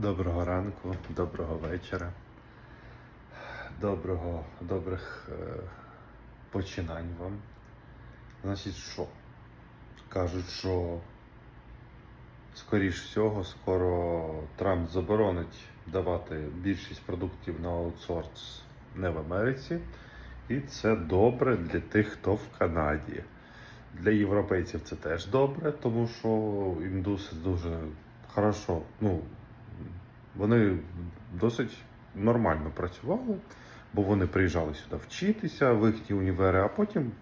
Доброго ранку, доброго вечора, доброго, добрих е, починань вам. Значить, що? Кажуть, що скоріш всього, скоро Трамп заборонить давати більшість продуктів на аутсорс не в Америці. І це добре для тих, хто в Канаді. Для європейців це теж добре, тому що індуси дуже хорошо, ну, вони досить нормально працювали, бо вони приїжджали сюди вчитися в універи, а потім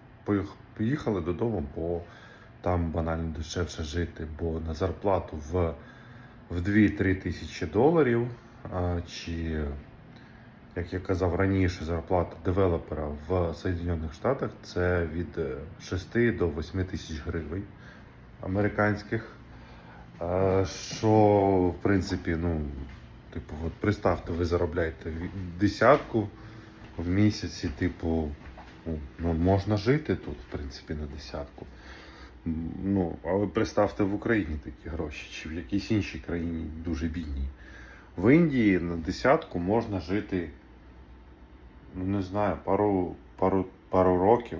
поїхали додому, бо там банально дешевше жити, бо на зарплату в, в 2-3 тисячі доларів, а, чи, як я казав раніше, зарплата девелопера в Соєдинених Штатах це від е, 6 до 8 тисяч гривень американських. Е, Що, в принципі, ну, типу, от представте, ви заробляєте десятку в місяці, типу, ну, можна жити тут, в принципі, на десятку. Ну, але представте в Україні такі гроші, чи в якійсь іншій країні дуже бідній. В Індії на десятку можна жити, ну не знаю, пару, пару, пару років.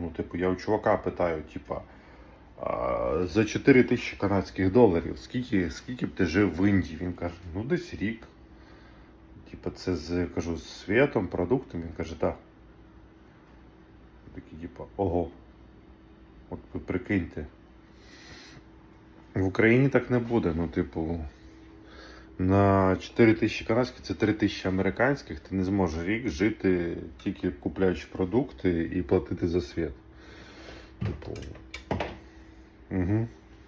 Ну, типу, я у чувака питаю, типа, за 4 тисячі канадських доларів, скільки, скільки б ти жив в Індії? Він каже, ну десь рік. Типа, це з кажу, з світом, продуктом. Він каже, так. Такий, типа, ого. От ви прикиньте. В Україні так не буде. Ну, типу, на 4 тисячі канадських це 3 тисячі американських. Ти не зможеш рік жити, тільки купляючи продукти і платити за світ. Типу. Угу.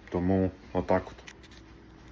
Тому отак от.